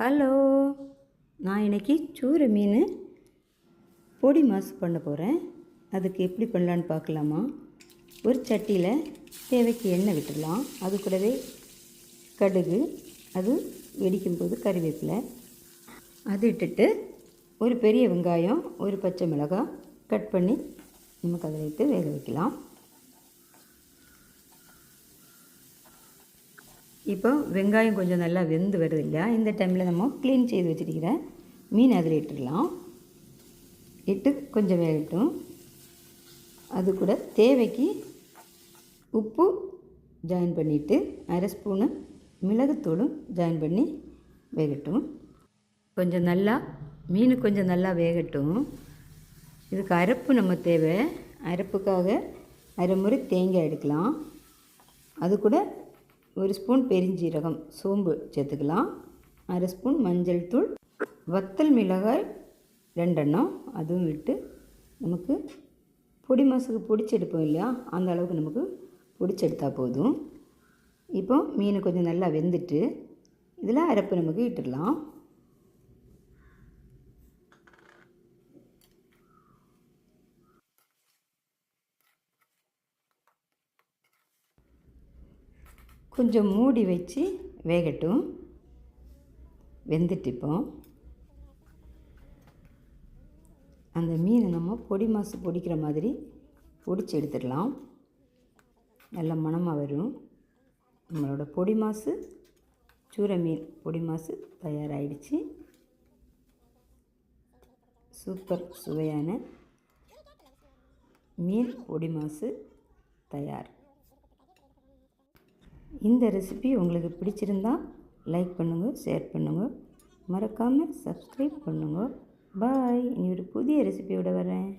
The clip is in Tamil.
ஹலோ நான் இன்றைக்கி சூறு மீன் பொடி மாசு பண்ண போகிறேன் அதுக்கு எப்படி பண்ணலான்னு பார்க்கலாமா? ஒரு சட்டியில் தேவைக்கு எண்ணெய் விட்டுடலாம். அது கூடவே கடுகு அது வெடிக்கும்போது கறிவேப்பிலை. அது இட்டுட்டு ஒரு பெரிய வெங்காயம் ஒரு பச்சை மிளகாய் கட் பண்ணி நமக்கு அதில் இட்டு வேக வைக்கலாம். இப்போ வெங்காயம் கொஞ்சம் நல்லா வெந்து வருது இல்லையா இந்த டைமில் நம்ம க்ளீன் செய்து வச்சுருக்கிற மீன் அதில் இட்டுடலாம். இட்டு கொஞ்சம் வேகட்டும். அது கூட தேவைக்கு உப்பு ஜாயின் பண்ணிவிட்டு அரை ஸ்பூனு மிளகுத்தூளும் ஜாயின் பண்ணி வேகட்டும். கொஞ்சம் நல்லா மீன் கொஞ்சம் நல்லா வேகட்டும். இதுக்கு அரைப்பு நம்ம தேவை. அரைப்புக்காக அரை முறை தேங்காய் எடுக்கலாம். அது கூட ஒரு ஸ்பூன் பெருஞ்சீரகம் சோம்பு சேர்த்துக்கலாம். அரை ஸ்பூன் மஞ்சள் தூள் வத்தல் மிளகாய் ரெண்டெண்ணம். அதுவும் விட்டு நமக்கு பொடி மாசுக்கு பொடிச்செடுப்போம் இல்லையா? அந்த அளவுக்கு நமக்கு பொடிச்செடுத்தால் போதும். இப்போ மீன் கொஞ்சம் நல்லா வெந்துட்டு இதில் அரைப்பு நமக்கு இட்டுடலாம். கொஞ்சம் மூடி வச்சு வேகட்டும். வெந்துட்டு இப்போ அந்த மீனை நம்ம பொடி மாசு பொடிக்கிற மாதிரி பொடிச்சு எடுத்துடலாம். நல்ல மணமாக வரும். நம்மளோட பொடி மாசு சூரை மீன் பொடி மாசு தயாராகிடுச்சு சூப்பர் சுவையான மீன் பொடி மாசு தயார். இந்த ரெசிபி உங்களுக்கு பிடிச்சிருந்தா லைக் பண்ணுங்கள் ஷேர் பண்ணுங்கள் மறக்காமல் சப்ஸ்கிரைப் பண்ணுங்கள் பாய் இனி ஒரு புதிய ரெசிபியோடு வரேன்.